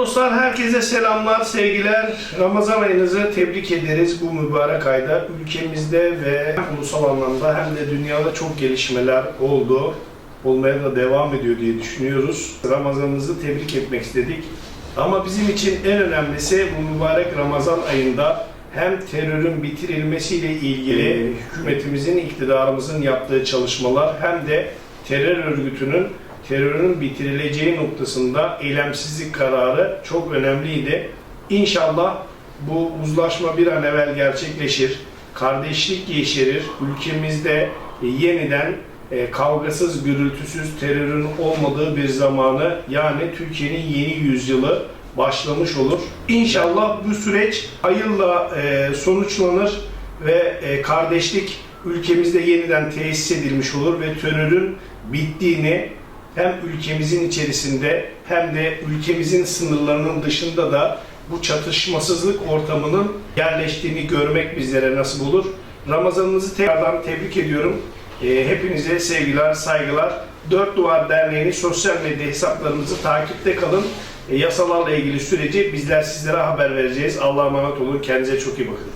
dostlar, herkese selamlar, sevgiler. Ramazan ayınızı tebrik ederiz bu mübarek ayda. Ülkemizde ve ulusal anlamda hem de dünyada çok gelişmeler oldu. Olmaya da devam ediyor diye düşünüyoruz. Ramazanınızı tebrik etmek istedik. Ama bizim için en önemlisi bu mübarek Ramazan ayında hem terörün bitirilmesiyle ilgili hükümetimizin, iktidarımızın yaptığı çalışmalar hem de terör örgütünün terörün bitirileceği noktasında eylemsizlik kararı çok önemliydi. İnşallah bu uzlaşma bir an evvel gerçekleşir, kardeşlik yeşerir, ülkemizde yeniden e, kavgasız, gürültüsüz terörün olmadığı bir zamanı yani Türkiye'nin yeni yüzyılı başlamış olur. İnşallah bu süreç hayırla e, sonuçlanır ve e, kardeşlik ülkemizde yeniden tesis edilmiş olur ve terörün bittiğini hem ülkemizin içerisinde hem de ülkemizin sınırlarının dışında da bu çatışmasızlık ortamının yerleştiğini görmek bizlere nasip olur. Ramazanınızı tekrardan tebrik ediyorum. Ee, hepinize sevgiler, saygılar. Dört Duvar Derneği'nin sosyal medya hesaplarımızı takipte kalın. Ee, yasalarla ilgili süreci bizler sizlere haber vereceğiz. Allah'a emanet olun. Kendinize çok iyi bakın.